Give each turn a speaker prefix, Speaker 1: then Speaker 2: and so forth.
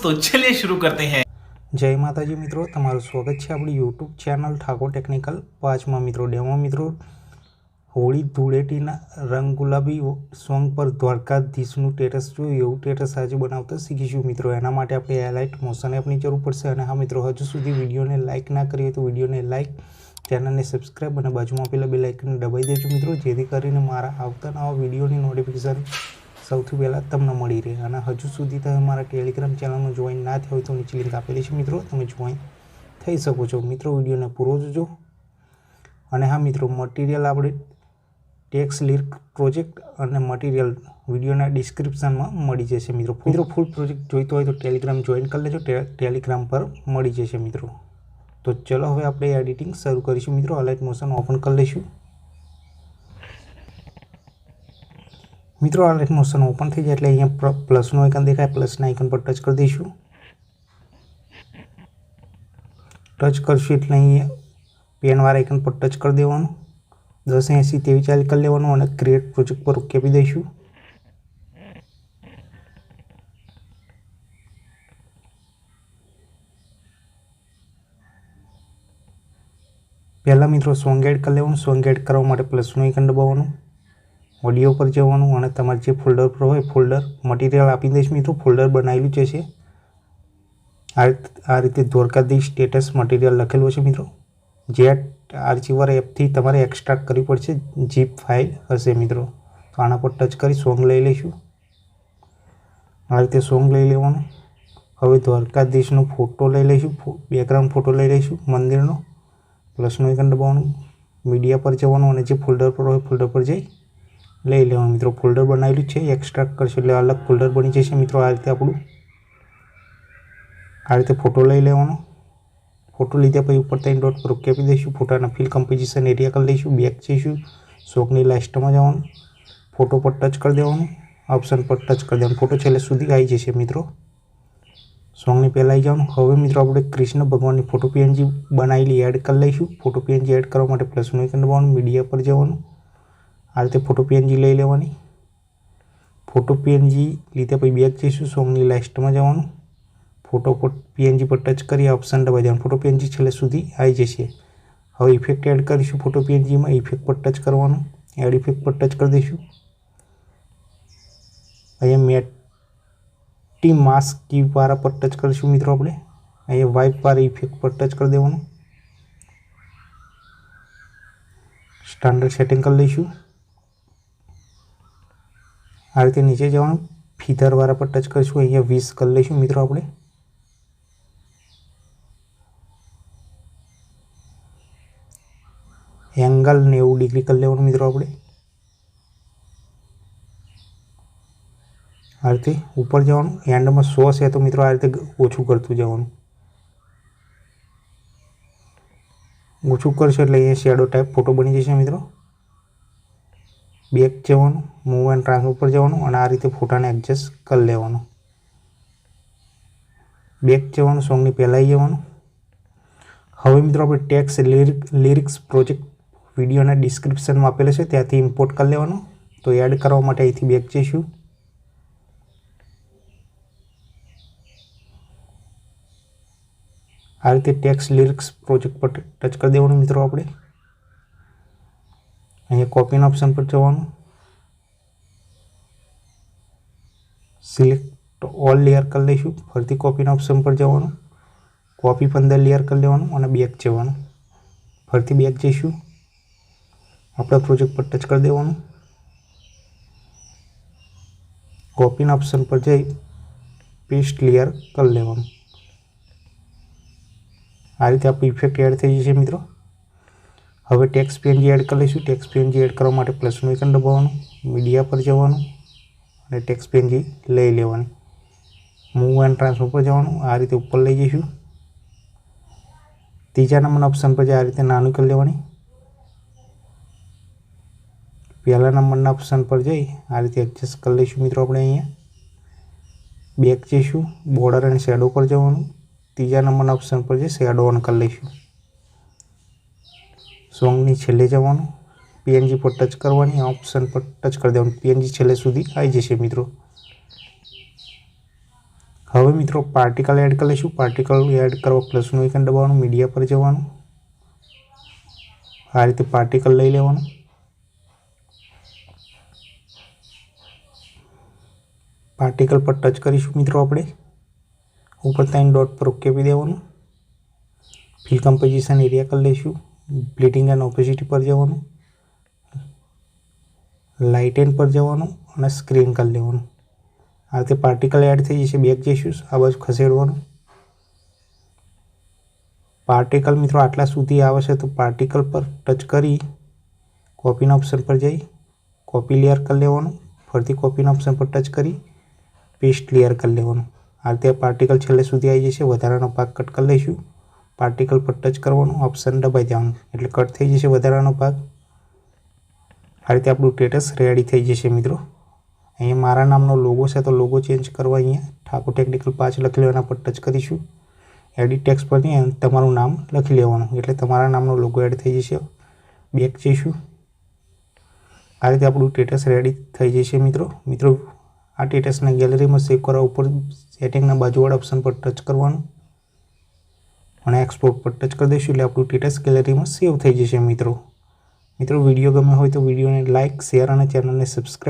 Speaker 1: तो चलिए शुरू करते हैं
Speaker 2: જય માતાજી મિત્રો તમારું સ્વાગત છે આપણી યુટ્યુબ ચેનલ ઠાકોર ટેકનિકલ પાંચમાં મિત્રો ડેમો મિત્રો હોળી ધૂળેટીના રંગ ગુલાબી સોંગ પર દ્વારકાધીશનું ટેટસ જોયું એવું ટેટસ આજે બનાવતા શીખીશું મિત્રો એના માટે આપણે એલાઇટ મોશન એપની જરૂર પડશે અને હા મિત્રો હજુ સુધી વિડીયોને લાઇક ના કરીએ તો વિડીયોને લાઇક ચેનલને સબસ્ક્રાઈબ અને બાજુમાં આપેલા બે લાઇકને દબાઈ દેજો મિત્રો જેથી કરીને મારા આવતા નવા વિડીયોની નોટિફિકેશન સૌથી પહેલાં તમને મળી રહે. અને હજુ સુધી તમે મારા ટેલિગ્રામ ચેનલમાં જોઈન ના થયા હોય તો નીચે લિંક આપેલી છે મિત્રો. તમે જોઈન થઈ શકો છો. મિત્રો, વિડીયોને પૂરો જોજો. અને હા મિત્રો મટીરિયલ આપણે ટેક્સ લિર્ક પ્રોજેક્ટ અને મટીરિયલ વિડીયોના ડિસ્ક્રિપ્શનમાં મળી જશે મિત્રો. મિત્રો ફૂલ પ્રોજેક્ટ જોઈતો હોય તો ટેલિગ્રામ જોઈન કરી લેજો. ટેલિગ્રામ પર મળી જશે મિત્રો. તો ચલો હવે આપણે એડિટિંગ શરૂ કરીશું મિત્રો. અલાઇટ મોશન ઓપન કરી લઈશું. મિત્રો, આ મોશન ઓપન થઈ જાય એટલે અહીંયા પ્લસનું આઇકન દેખાય પ્લસના આઇકન પર ટચ કરી દઈશું. ટચ કરશું એટલે અહીંયા પેનવાળા આઇકન પર ટચ કરી દેવાનું. દસ એંસી તેવી ચાલી કરી લેવાનું અને ક્રિએટ પ્રોજેક્ટ પર ઓકે આપી દઈશું. પહેલાં મિત્રો સોંગ એડ કરી લેવાનું. સોંગ એડ કરવા માટે પ્લસનું આઇકન દબાવવાનું. ઓડિયો પર જવાનું અને તમારે જે ફોલ્ડર પર હોય, ફોલ્ડર મટીરિયલ આપી દઈશ મિત્રો, ફોલ્ડર બનાવેલું જ છે, આ આ રીતે દ્વારકાધીશ સ્ટેટસ મટીરિયલ લખેલું છે મિત્રો. જે આર્ચીવર એપથી તમારે એક્સ્ટ્રાક્ટ કરવી પડશે જીપ ફાઇલ હશે મિત્રો. તો આના પર ટચ કરી સોંગ લઈ લઈશું. આ રીતે સોંગ લઈ લેવાનું. હવે દ્વારકાધીશનો ફોટો લઈ લઈશું બેકગ્રાઉન્ડ ફોટો લઈ લઈશું, મંદિરનો. પ્લસનું એકન દબાવવાનું. મીડિયા પર જવાનું અને જે ફોલ્ડર પર હોય ફોલ્ડર પર જઈ લઈ લેવાનું મિત્રો. ફોલ્ડર બનાવેલું છે, એક્સટ્રાક્ટ કરશો એટલે અલગ ફોલ્ડર બની જશે મિત્રો આ રીતે આપણું. આ રીતે ફોટો લઈ લેવાનો. ફોટો લીધા પછી ઉપર ત્રણ ડોટ પર ઓકે આપી દઈશું. ફોટાના ફિલ કમ્પોઝિશન એરિયા કરી લઈશું બેક જઈશું. શોકની લાસ્ટમાં જવાનું. ફોટો પર ટચ કરી દેવાનું. ઓપ્શન પર ટચ કરી દેવાનું. ફોટો છેલ્લે સુધી આવી જશે મિત્રો. સોંગની પહેલાં આવી જવાનું. હવે મિત્રો આપણે કૃષ્ણ ભગવાનની ફોટો પીએનજી બનાવેલી એડ કરી લઈશું. ફોટો પીએનજી એડ કરવા માટે પ્લસનું આઇકન દબાવવાનું. મીડિયા પર જવાનું. આ રીતે ફોટો પીએનજી લઈ લેવાની. ફોટો પીએનજી લીધા પછી બેક જઈશું સોંગની લાસ્ટમાં જવાનું. ફોટો પર પીએનજી પર ટચ કરી ઓપ્શન દબાઈ દેવાનું ફોટો પીએનજી છેલ્લે સુધી આવી જશે. હવે ઇફેક્ટ એડ કરીશું ફોટો પીએનજીમાં ઇફેક્ટ પર ટચ કરવાનું. એડ ઇફેક્ટ પર ટચ કરી દઈશું. અહીંયા મેટી માસ્ક કી વાળા પર ટચ કરીશું મિત્રો આપણે. અહીંયા વાઇપ વાળા ઇફેક્ટ પર ટચ કરી દેવાનું. સ્ટાન્ડર્ડ સેટિંગ કરી લઈશું આ રીતે નીચે જવાનું. ફીધરવાળા પર ટચ કરીશું. અહીંયા વીસ કરી લઈશું મિત્રો આપણે. એંગલ નેવું ડિગ્રી કરી લેવાનું મિત્રો આપણે. આ રીતે ઉપર જવાનું. એન્ડમાં સો છે તો મિત્રો આ રીતે ઓછું કરતું જવાનું. ઓછું કરશો એટલે અહીંયા શેડો ટાઈપ ફોટો બની જશે મિત્રો. બેક જવાનું મૂવ એન્ડ ટ્રાન્સફર પર જવાનું અને આ રીતે ફોટાને એડજસ્ટ કરી લેવાનું. બેક જવાનું સોંગની પહેલાં જવાનું. હવે મિત્રો આપણે ટેક્સ લિરિક લિરિક્સ પ્રોજેક્ટ વિડીયોના ડિસ્ક્રિપ્શનમાં આપેલો છે, ત્યાંથી ઇમ્પોર્ટ કરી લેવાનો. તો એડ કરવા માટે અહીંથી બેક જઈશું. આ રીતે ટેક્સ લિરિક્સ પ્રોજેક્ટ પર ટચ કરી દેવાનું મિત્રો આપણે. કોપીના ઓપ્શન પર જવાનું. સિલેક્ટ ઓલ લેયર કરી લઈશું ફરીથી કોપીના ઓપ્શન પર જવાનું. કોપી પંદર લેયર કરી લેવાનું અને બેક જવાનું. ફરીથી બેક જઈશું. આપણા પ્રોજેક્ટ પર ટચ કરી દેવાનું. કોપીના ઓપ્શન પર જઈ પેસ્ટ લેયર કરી લેવાનું. આ રીતે આપણું ઇફેક્ટ એડ થઈ જશે મિત્રો. હવે ટેક્સ પેનજી એડ કરી લઈશું. ટેક્સ પેનજી એડ કરવા માટે પ્લસનું આઇકન દબાવવાનું મીડિયા પર જવાનું અને ટેક્સ પેનજી લઈ લેવાની. મૂવ એન્ડ ટ્રાન્સફર પર જવાનું, આ રીતે ઉપર લઈ જઈશું. ત્રીજા નંબરના ઓપ્શન પર જે આ રીતે નાનું કરી લેવાની. પહેલા નંબરના ઓપ્શન પર જઈ આ રીતે એડજસ્ટ કરી લઈશું મિત્રો આપણે અહીંયા. બેક જઈશું બોર્ડર એન્ડ શેડો પર જવાનું. ત્રીજા નંબરના ઓપ્શન પર જઈ શેડો ઓન કરી લઈશું. સોંગની છેલ્લે જવાનું પીએનજી પર ટચ કરવાની ઓપ્શન પર ટચ કરી દેવાનું. પીએનજી છેલ્લે સુધી આવી જશે મિત્રો. હવે મિત્રો પાર્ટિકલ એડ કરી લઈશું. પાર્ટિકલ એડ કરવા પ્લસનું આઇકન દબાવવાનું મીડિયા પર જવાનું. આ રીતે પાર્ટિકલ લઈ લેવાનું. પાર્ટિકલ પર ટચ કરીશું મિત્રો આપણે. ઉપર ત્રણ ડોટ પર ઓકે આપી દેવાનું. ફિલ કમ્પોઝિશન એરિયા કરી લઈશું. બ્લીડિંગ એન્ડ ઓપોઝિટી પર જવાનું લાઇટ એન્ડ પર જવાનું અને સ્ક્રીન કરી લેવાનું આ રીતે પાર્ટિકલ એડ થઈ જશે બેક જઈશું આ બાજુ ખસેડવાનું. પાર્ટિકલ મિત્રો આટલા સુધી આવે છે તો પાર્ટિકલ પર ટચ કરી કોપીના ઓપ્શન પર જઈ કોપી લેયર કરી લેવાનું ફરીથી કોપીના ઓપ્શન પર ટચ કરી પેસ્ટ લેયર કરી લેવાનું આ રીતે પાર્ટિકલ છેલ્લે સુધી આવી જશે, વધારાનો ભાગ કટ કરી લઈશું પાર્ટિકલ પર ટચ કરવાનું ઓપ્શન દબાઈ દેવાનું. એટલે કટ થઈ જશે વધારાનો ભાગ. આ રીતે આપણું સ્ટેટસ રેડી થઈ જશે મિત્રો. અહીંયા મારા નામનો લોગો છે, તો લોગો ચેન્જ કરવા અહીંયા ઠાકોર ટેકનિકલ પાંચ લખી લેવાના પર ટચ કરીશું. એડિટ ટેક્સ પર તમારું નામ લખી લેવાનું. એટલે તમારા નામનો લોગો એડ થઈ જશે. બેક જઈશું. આ રીતે આપણું સ્ટેટસ રેડી થઈ જશે મિત્રો. મિત્રો, આ સ્ટેટસને ગેલેરીમાં સેવ કરવા ઉપર સેટિંગના બાજુવાળા ઓપ્શન પર ટચ કરવાનું. અને એક્સપોર્ટ પર ટચ કરી દઈશું એટલે આપણું સ્ટેટસ ગેલેરીમાં સેવ થઈ જશે મિત્રો. મિત્રો વીડિયો ગમે હોય તો વિડીયોને લાઇક શેર અને ચેનલને સબસ્ક્રાઈબ